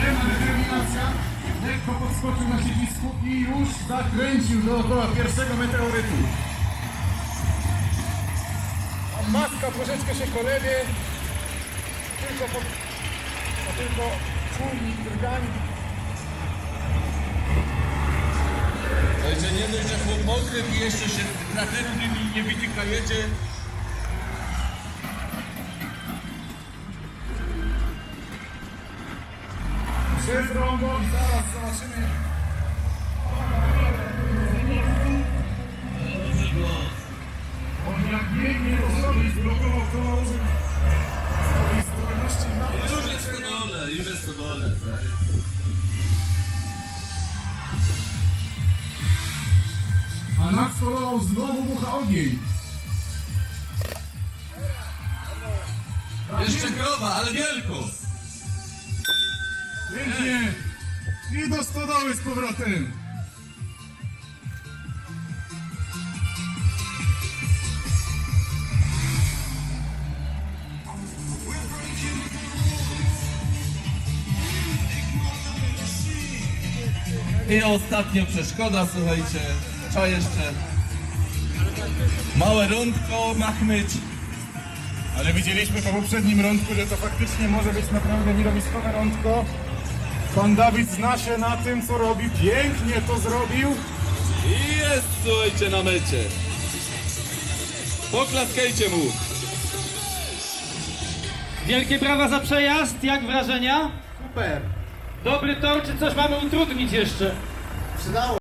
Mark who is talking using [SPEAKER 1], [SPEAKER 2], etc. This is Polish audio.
[SPEAKER 1] pełna determinacja. Lekko podskoczył na siedzisku i już zakręcił dookoła pierwszego meteorytu. A maska troszeczkę się kolebie. Tylko po, to tylko czujnik drgań.
[SPEAKER 2] Także nie dość, że chłop mokry i jeszcze się kraternymi nie wytykajecie.
[SPEAKER 1] Przez rąbo i zaraz zobaczymy. On jak biegnie do przodu zblokował koło swojej zdolności na
[SPEAKER 2] Już jest to dole, już jest to dole.
[SPEAKER 1] A nad znowu ogień.
[SPEAKER 2] Jeszcze groba, ale wielko.
[SPEAKER 1] Pięknie. I do stodoły z powrotem.
[SPEAKER 2] I ostatnia przeszkoda, słuchajcie. Co jeszcze? Małe rundko machmyć.
[SPEAKER 1] Ale widzieliśmy po poprzednim rądku, że to faktycznie może być naprawdę widowiskowe rądko. Pan Dawid zna się na tym, co robi. Pięknie to zrobił.
[SPEAKER 2] I jest, słuchajcie, na mecie. Poklaskajcie mu.
[SPEAKER 3] Wielkie brawa za przejazd, jak wrażenia?
[SPEAKER 1] Super.
[SPEAKER 3] Dobry tor, czy coś mamy utrudnić jeszcze?
[SPEAKER 1] Przydało